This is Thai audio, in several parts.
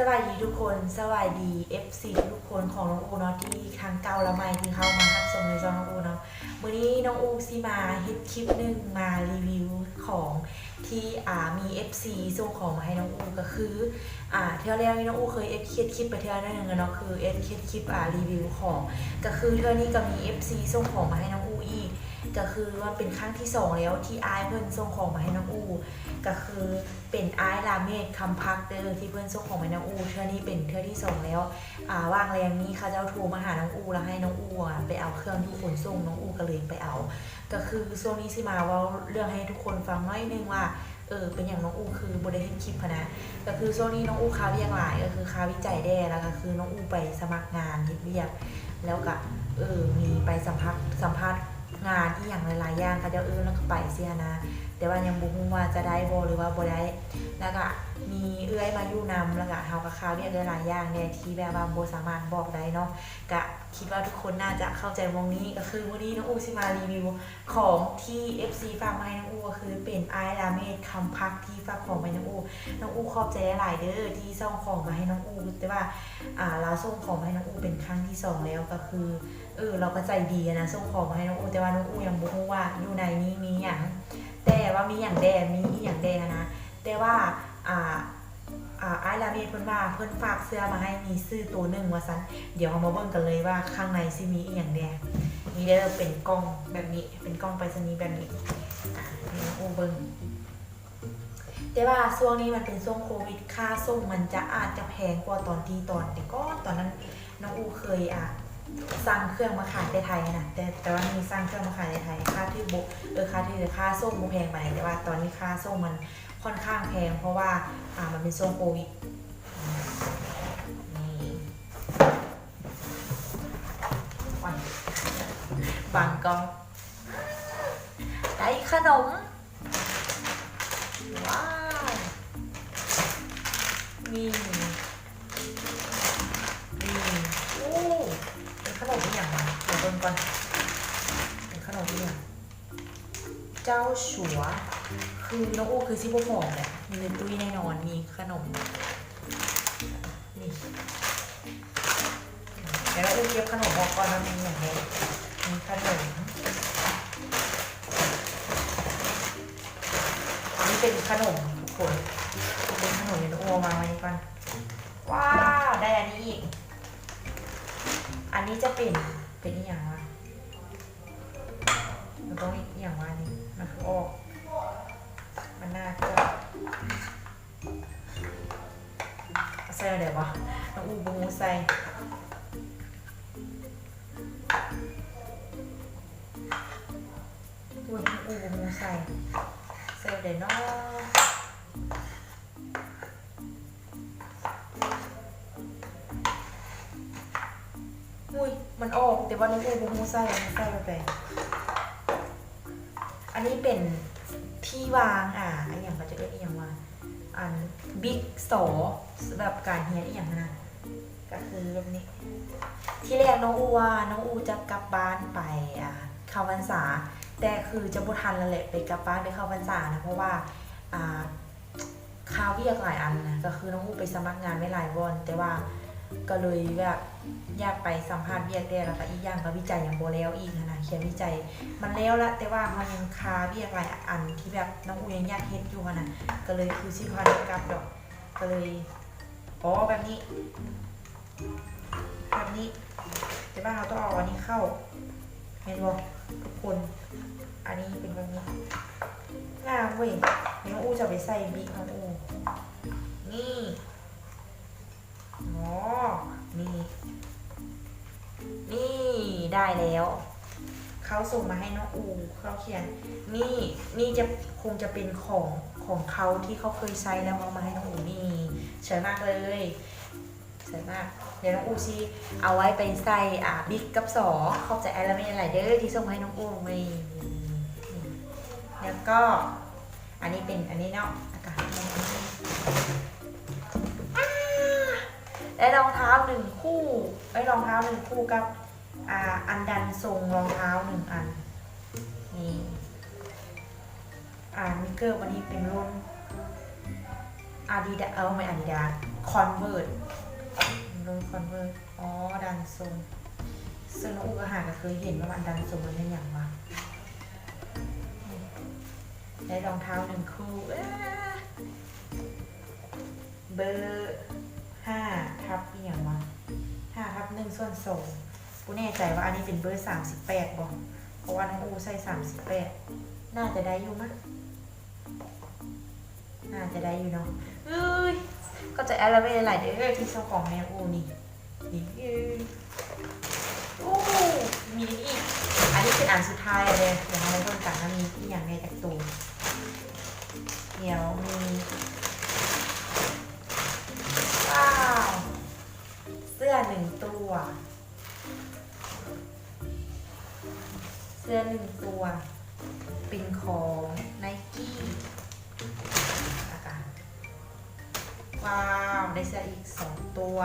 สวัสดีทุกคนสวัสดี FC ทุกคนของน้องอูเนาะที่ทางเก่าและใหม่ที่เข้ามารับชมในช่องน้องอูเนาะวันนี้น้องอูสิมาเฮ็ดคลิปหนึ่งมารีวิวของที่อ่ามี FC ส่งของมาให้น้องอูก็คืออ่าเที่ยวแรกนี่น้องอูเคยเอฟเคคลิปไปเที่ยวนึงแล้วเนาะคือเอฟเคคลิปอ่ารีวิวของ ก็คือเที่ยวนี้ก็มี FC ส่งของมาให้น้องอู ก็คือว่าเป็นครั้งที่สองแล้วที่อายเพิ่อนส่งของมาให้น้องอูก็คือเป็นอายราเมดคำพักเด้อที่เพื่อนส่งของมาให้น้องอูเทื่อนี้เป็นเทื่อที่สองแล้วอ่าว่างแรงนี้เขาเจ้าโทรมาหาน้องอูแล้วให้น้องอูไปเอาเครื่องที่ขนส่งน้องอูก็เลยไปเอา ก็คือช่วงนี้สิมาว่าเรื่องให้ทุกคนฟังหน้อยนึงว่าเออเป็นอย่างน้องอูคือบริเฮ็ดคลิปนะก็คือช่วงนี้น้องอูค้าเวียกหลายก็คือค้าวิจัยแด้แล้วก็คือน้องอูไปสมัครงานเฮ็ดเวียกแล้วก็เออมีไปสัมภาษณ์สัมภาษณ์ งานที่อย่างหลายๆอย่างเขาจะเออแล้วก็ไปเสียนะ แต่ว่ายังบุ้งว่าจะได้บ่หรือว่าบ่ได้แล้วก็มีเอื้อยมาอยู่นำแล้วก็เฮากับข้าวเรียกได้หลายอย่างเนี่ยที่แบบว่าบ่สามารถบอกได้เนาะก็คิดว่าทุกคนน่าจะเข้าใจวงนี้ก็คือวันนี้น้องอูสิมารีวิวของที่ FC ฝากมาให้น้องอูก็คือ เป็นไอราเมดคำพักที่ฝากของมาให้น้องอูน้องอูขอบใจหลายๆเด้อที่ส่งของมาให้น้องอูแต่ว่าอ่าเราส่งของมาให้น้องอูเป็นครั้งที่สองแล้วก็คือเออเราก็ใจดีนะส่งของมาให้น้องอูแต่ว่าน้องอูยังบ่รู้ว่าอยู่ในนี้มีหยังแต่ว่ามีอย่างแดมีอย่างแดนะ แต่ว่าอ่าไอ้ลาเมียเพิ่นว่าเพิ่นฝากเสื้อมาให้มีซื้อตัวหนึ่งว่าซันเดี๋ยวเรามาเบิ่งกันเลยว่าข้างในซิมีอีอย่างแดนี่เด้อเป็นกล้องแบบนี้เป็นกล้องไปรษณีย์แบบนี้ อะนี่น้องอูเบิงแต่ว่าช่วงนี้มันเป็นช่วงโควิดค่าส่งมันจะอาจจะแพงกว่าตอนที่ตอนแต่ก็ตอนนั้นน้องอูเคยอะสั่งเครื่องมาขายในไทยนะแต่แต่ว่ามีสั่งเครื่องมาขายในไทยค่าที่บุเออค่าที่ค่าส่งบ่แพงไปแต่ว่าตอนนี้ค่าส่งมันค่อนข้างแพง เพราะว่าอ่ามันเป็นช่วงโควิดนี่วันบังก็ได้ขนม นี่นี่โอ้เป็นขนมอีกอย่างวะเดี๋ยวเบิ่งก่อนเป็นขนมอีกอย่างเจ้าชัว คือน้องอูคือซิบหอมแหละมีเป็นตุ้ยแน่นอนมีขนมนี่เดี๋ยวเราอูเก็บขนมออกก่อนนะมีอย่างไรมีขนมอันนี้เป็นขนมทุกคน เป็นขนมเลยวน้องอูเอามาไว้นี่ก่อน ว้าวได้อันนี้อีก อันนี้จะเป็นเป็นอหย่างวะมันต้องอีกอหย่างวะนนี้มันคือออมันน่าเกลือใส่อะไรวะน้องอูบูใส่อูน้องอูบูใส่ใส่อะไรเนาะ อุ้ย มันออก แต่ว่าน้องอูบูมูไส้มันไส้ไปอันนี้เป็นที่วางอะไออย่างก็จะเรียกอหย่างว่าอันบิ๊กโสสำหรับการเฮียนอหย่างนะก็คือแบบนี้ ที่แรกน้องอูว่าน้องอูจะกลับบ้านไปอะเข้าพรรษา แต่คือจะบุทันแล้วแหละไปกลับบ้านไปเข้าพรรษานะเพราะว่าอ่าาวเวียกหลายอันนะก็คือน้องอูไปสมัครงานไม่หลายวันแต่ว่าก็เลยแบบอยากไปสัมภาษณ์เวียกได้แล้วก็อีกอย่างก็วิจัยอย่างโบแล้วอีกนะเขียนวิจัยมันแล้วละแต่ว่ามันยังคาเวียกหลายอันที่แบบน้องอูยังอยากเฮ็ดอยู่นะก็เลยคือสิพาได้กลับดอกก็เลยอ๋อแบบนี้แบบนี้แต่ว่าเราต้องเอาอันนี้เข้าเห็นบ่ทุกคน อันนี้เป็นแบบนี้ งามเว้ยน้องอูจะไปใส่บิ๊กน้องอูนี่อ๋อนี่ นี่ได้แล้วเขาส่งมาให้น้องอูเขาเขียน นี่นี่จะคงจะเป็นของของเขาที่เขาเคยใช้แล้วเอามาให้น้องอูนี่สวยมากเลยสวยมากเดี๋ยวน้องอูซีเอาไว้ไปใส่อ่าบิ๊กกับสอขอบใจแอลเมนหลายเด้อที่ส่งมาให้น้องอูนี่ แล้วก็อันนี้เป็นอันนี้เนาะอากาศได้รองเท้าหนึ่งคู่ไอ้รองเท้าหนึ่งคู่กับอ่าอันดันทรงรองเท้าหนึ่งอันนี่อ่ามิเกอร์วันนี้เป็นรุ่นอาดิดาเออไม่อาดิดาคอนเวิร์ตโดนคอนเวิร์ตอ๋อดันทรงซึ่งน้องอูก็หาก็เคยเห็นว่ามันดันทรงมันเป็นอย่างวะ ได้รองเท้าหนึ่งคู่เบอร์ห้าทับอหย่างวะห้าทับหนึ่งส่วนสองกูแน่ใจว่าอันนี้เป็นเบอร์สามสิบแปดบอกเพราะว่าน้องอูใส่สามสิบแปดน่าจะได้อยู่มั้ยน่าจะได้อยู่เนาะเอ้ยก็จะแอลเวหลายเด้อที่เจ้าของแมวอูนี่ ว้าวได้เสื้ออีกสองตัว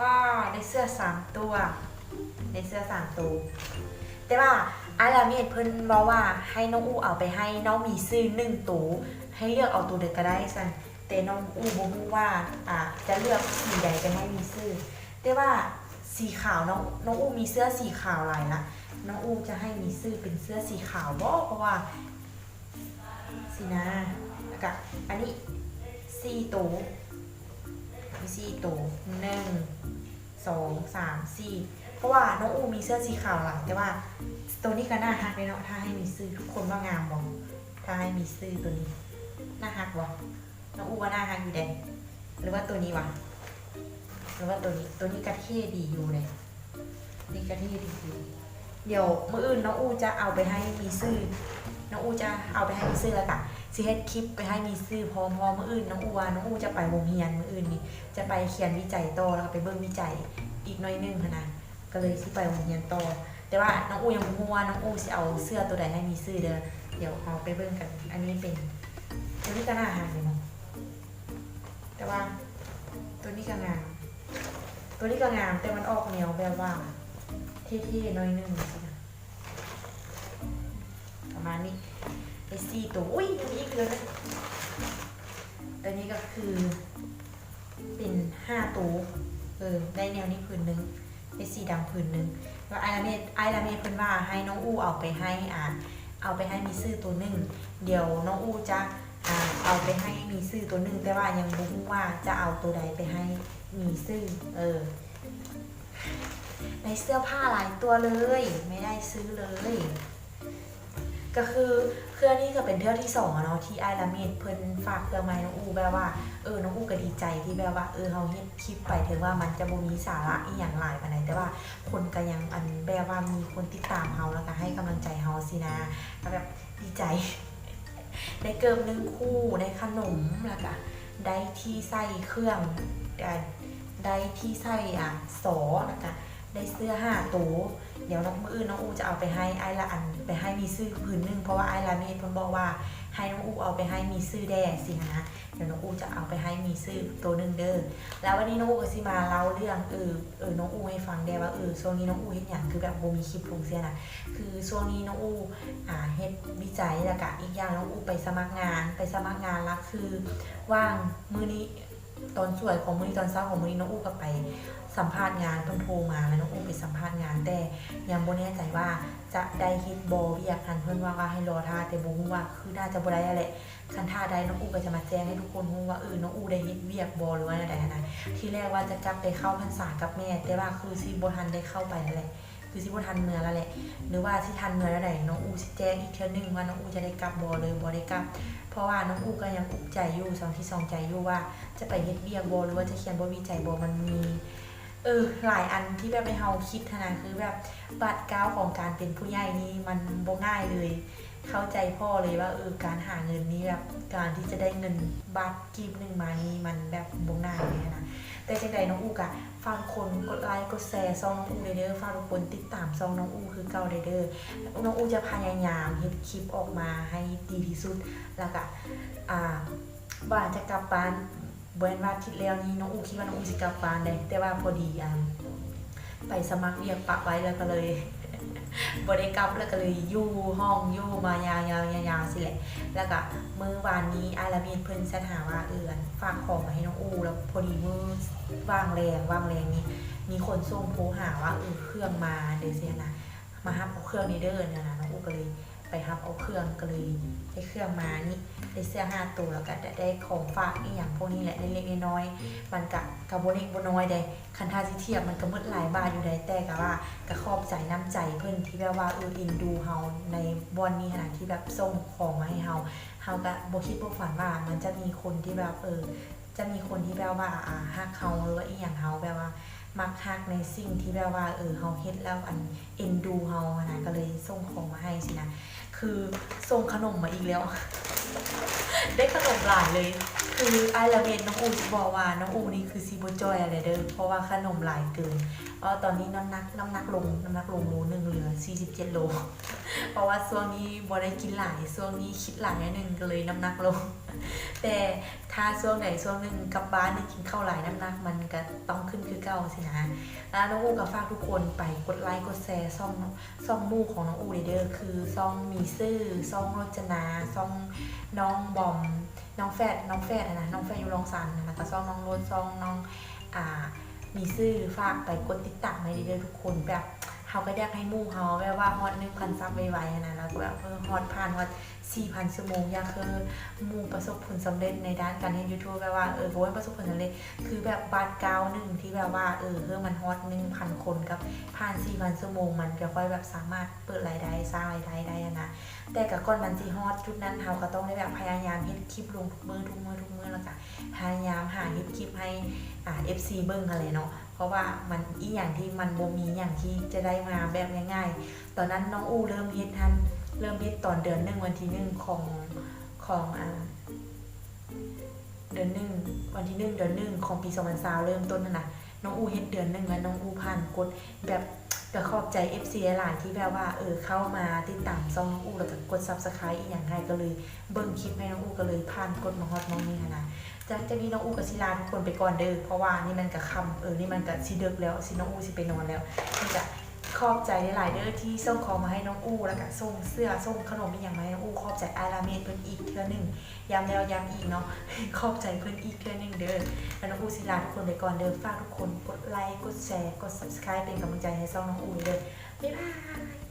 ว้าได้เสื้อสามตัวได้เสื้อสามตัว แต่ว่าอาราเมดเพิ่นบอกว่าให้น้องอูเอาไปให้น้องมีซื้อหนึ่งตัวให้เลือกเอาตัวเด็กก็ได้สันแต่น้องอูบอกว่าอ่าจะเลือกสีใดไปให้มีซื้อแต่ว่าสีขาวน้องน้องอูมีเสื้อสีขาวลายละน้องอูจะให้มีซื้อเป็นเสื้อสีขาวบ่เพราะว่า สีนะแล้วก็อันนี้สี่ตัวมีสี่ตัวหนึ่งสองสามสี่เพราะว่าน้องอูมีเสื้อสีขาวหลังแต่ว่าตัวนี้ก็น่าฮักเลยเนาะถ้าให้มีซื้อทุกคนว่างามบอกถ้าให้มีซื้อตัวนี้น่าฮักวะน้องอูว่าน่าฮักอยู่เด่นหรือว่าตัวนี้วะหรือว่าตัวนี้ตัวนี้กระเท่ดีอยู่เลยนี่กระเท่ดีอยู่เดี๋ยวเมื่ออื่นน้องอูจะเอาไปให้มีซื้อ น้องอูจะเอาไปให้มีซื้อแล้วกะสิเฮ็ดคลิปไปให้มีซื้อพร้อมพร้อมมื้ออื่นน้องอูว่าน้องอูจะไปโรงเรียนมื้ออื่นนี่จะไปเขียนวิจัยต่อแล้วก็ไปเบิ่งวิจัยอีกหน่อยหนึงหั้นะก็เลยสิไปโรงเรียนต่อแต่ว่าน้องอูยังบ่ฮู้ว่าน้องอูสิเอาเสื้อตัวใดให้มีซื้อเด้อเดี๋ยวเอาไปเบิ่งกัน อันนี้เป็นตัวนี้ก็น่าหาอยู่เนาะแต่ว่าตัวนี้ก็งาม ตัวนี้ก็งามแต่มันออกแนวแบบว่าเท่ๆหน่อยหนึง นะประมาณนี้ไอซี่ตัวอุ้ยมีอีกเลยตัวนี้ก็คือ เป็นห้าตัวเออได้แนวนี้ผืนหนึ่งไอสีดำผืนหนึ่งแล้วไอลาเมดไอลาเมดเพิ่นว่าให้น้องอู้เอาไปให้อ่าเอาไปให้มีซื้อตัวหนึ่งเดี๋ยวน้องอู้จะอ่าเอาไปให้มีซื้อตัวหนึ่งแต่ว่ายังบ่รู้ว่าจะเอาตัวใดไปให้มีซื้อเออในเสื้อผ้าหลายตัวเลย ไม่ได้ซื้อเลย ก็คือเครื่องนี้ก็เป็นเทื่อที่สองเนาะที่ไอลาเมดเพิ่นฝากเครื่องไม้น้องอูแบบว่าเออน้องอูก็ดีใจที่แบบว่าเออเฮาเฮ็ดคลิปไปถึงว่ามันจะบ่มีสาระอีหยังหลายปานใดแต่ว่าคนก็ยังอันแบบว่ามีคนติดตามเฮาแล้วก็ให้กำลังใจเฮาสินะก็แบบดีใจ ได้เกิมหนึ่งคู่ได้ขนมแล้วก็ได้ที่ใส่เครื่องได้ได้ที่ใส่อะสอแล้วก็ ได้เสื้อห้าตัวเดี๋ยวน้องมือน้องอูจะเอาไปให้ไอ้ละอันไปให้มีซื้อผืนหนึ่งเพราะว่าไอ้ละเมดเพิ่นบอกว่าให้น้องอูเอาไปให้มีซื้อแด่สินะเดี๋ยวน้องอูจะเอาไปให้มีซื้อตัวหนึ่งเด้อแล้ววันนี้น้องอูก็สิมาเล่าเรื่องเออเออน้องอูให้ฟังได้ว่าเออช่วงนี้น้องอูเฮ็ดหยังคือแบบบ่มีคลิปลงเสียนะคือช่วงนี้น้องอูอ่าเฮ็ดวิจัยแล้วก็อีกอย่างน้องอูไปสมัครงานไปสมัครงานแล้วคือว่างมื้อนี้ ตอนสวยของมือนี้ตอนเช้าของมือนี้น้องอูก็ไปสัมภาษณ์งานเพิ่นโทรมาแล้วน้องอูไปสัมภาษณ์งานแต่ยังบ่แน่ใจว่าจะได้เฮ็ดบ่เวียกคันเพิ่นว่าว่าให้รอท่าแต่บ่ฮู้ว่าคือน่าจะบ่ได้แล้วแหละคันท่าใดน้องอูก็จะมาแจ้งให้ทุกคนฮู้ว่าเออน้องอูได้เฮ็ดเวียกบ่หรือว่าใดๆนะที่แรกว่าจะกลับไปเข้าพรรษากับแม่ แต่ว่าคือสิบ่ทันได้เข้าไปนั่นแหละคือสิบ่ทันเมื่อแล้วแหละหรือว่าสิทันเมื่อแล้วใดน้องอูสิแจ้งอีกเทื่อนึงว่าน้องอูจะได้กลับบ่หรือบ่ได้กลับ ราะว่าน้องอูก็ยังอุกใจอยู่สองที่สองใจอยู่ว่า จะไปเฮ็ดเบียโบหรือว่าจะเขียนบทวิจัยบ่มันมีเออหลายอันที่แบบไปเฮาคิดทนะคือแบบบัตรก้าวของการเป็นผู้ใหญ่นี่มันบ่ง่ายเลย เข้าใจพ่อเลยว่าเออการหาเงินนี่แบบการที่จะได้เงินบาทกีบหนึ่งมานี่มันแบบบง่ายเลยนะแต่จังใดน้องอูกะฟังคนกดไลค์กดแชร์ซองน้องอูเด้อเด้อฟังทุกคนติดตามซองน้องอูคือเก่าเด้อเด้อน้องอูจะพยายามเฮ็ดคลิปออกมาให้ดีที่สุดแล้วก็อ่าบ้านจะกลับบ้านเบิร์นว่าทิดแล้วนี้น้องอูคิดว่าน้องอูสิกลับบ้านเลยแต่ว่าพอดีอะไปสมัครเรียกปะไว้แล้วก็เลย บริกรรมแล้วก็เลยอยู่ห้องอยู่มายาวยาวยาวๆสิแหละ แล้วก็มือวานนี้อารามีนเพิ่นสัญหาว่าเอือนฝากของมาให้น้องอูแล้วพอดีมือว่างแรงว่างแรงนี้มีคนส่งโพหาว่าเออเครื่องมาเดี๋ยวเสียนะมาฮับเอาเครื่องนี้เด้อนนะน้องอูก็เลย ไปฮับเอาเครื่องก็เลยได้เครื่องมานี่ได้เสื้อห้าตัวแล้วก็ได้ของฝากอีกอย่างพวกนี้แหละเล็กๆน้อยๆมันกะกับโบเล็กโบน้อยได้คันทาสิเทียบมันก็มืดหลายบาทอยู่ได้แต่กะว่าก็ขอบใจน้ำใจเพิ่อนที่แบบว่าเอออินดูเฮาในบอนนี้ขนาดที่แบบส่งของมาให้เฮาเฮาก็บ่คิดบ่ฝันว่ามันจะมีคนที่แบบเออจะมีคนที่แบบว่าอ่าฮักเฮาหรือว่าอีหยังเฮาแบบว่ามักฮักในสิ่งที่แบบว่าเออเฮาเฮ็ดแล้วอันเอ็นดูเฮาอะนะก็เลยส่งของมาให้สินะ คือส่งขนมมาอีกแล้ว ได้ขนมหลายเลย คือไอละเมนน้องอูสบอกว่าน้องอูนี่คือซีโบจอยอะไรเด้อเพราะว่าขนมหลายเกินเออตอนนี้น้ำหนักน้ำหนักลงน้ำหนักลงโลหนึ่งเหลือ 47 โล เพราะว่าช่วงนี้บอได้กินหลายช่วงนี้คิดหลายนิดนึงก็เลยน้ำหนักลง แต่ถ้าช่วงไหนช่วงหนึ่งกลับบ้านได้กินข้าวหลายน้ำหนักมันก็ต้องขึ้นคือเก่าสินะแล้วน้องอูก็ฝากทุกคนไปกดไลค์กดแชร์ซ่องซ่องมู่ของน้องอูเด้อคือซ่องมีซื่อซ่องรจนาซ่องน้องบอมน้องแฟดน้องแฟดนะน้องแฟดอยู่โรงสันแล้วก็ซ่องน้องรถซ่องน้องอ่ามีซื่อฝากไปกดติดตามให้เด้อทุกคนแบบ เขาก็อยากให้มู่เขาแบบว่าฮอตหนึ่งพันซับไวๆนะแล้วก็แบบฮอตผ่านฮอตสี่พันชั่วโมงอยากคือมู่ประสบผลสำเร็จในด้านการเรียนยูทูบแบบว่าเออโว้ยประสบผลสำเร็จคือแบบบาทเก้าหนึ่งที่แบบว่าเออเพื่อมันฮอตหนึ่งพันคนกับผ่านสี่พันชั่วโมงมันก็ค่อยแบบสามารถเปิดรายได้สร้างรายได้ได้นะแต่กับก่อนมันสิฮอตจุดนั้นเราก็ต้องได้แบบพยายามเฮ็ดคลิปลงทุกมือทุกมือทุกมือแล้วก็พยายามหาเฮ็ดคลิปให้อ่า FC เบิ่งอะไรเนาะ เพราะว่ามันอีอย่างที่มันบ่มีอย่างที่จะได้มาแบบง่าย ๆ ตอนนั้นน้องอู้เริ่มเฮ็ดทันเริ่มเฮ็ดตอนเดือนหนึ่งวันที่หนึ่งของของอ่าเดือนหนึ่งวันที่หนึ่งเดือนหนึ่งของปี2020เริ่มต้นนั่นน่ะน้องอู้เฮ็ดเดือนหนึ่งแล้วน้องอู้ผ่านกดแบบก็ขอบใจ FC หลายที่แบบว่าเออเข้ามาติดตามซองน้องอูแล้วก็กด Subscribe อีกอย่างให้ก็เลยเบิ่งคลิปให้น้องอูก็เลยผ่านกดมาฮอดน้องนี่หั้นนะ จะจะมีน้องอูกับศิลาทุกคนไปก่อนเด้อเพราะว่านี่มันก็ค่ำเออนี่มันก็สิดึกแล้วสิน้องอูสิไปนอนแล้วนี่ก็ขอบใจหลายๆเด้อที่ส่งของมาให้น้องอูแล้วก็ส่งเสื้อส่งขนมอีกอย่างมาให้น้องอูขอบใจอาราเมดเพิ่นอีกเทื่อหนึงย้ำแล้วย้ำอีกเนาะขอบใจเพิ่นอีกเทื่อหนึงเด้อแล้วน้องอูศิลาทุกคนไปก่อนเดิมฝากทุกคนกดไลค์กดแชร์กด subscribe เป็นกำลังใจให้ช่องน้องอูเลยบ๊ายบาย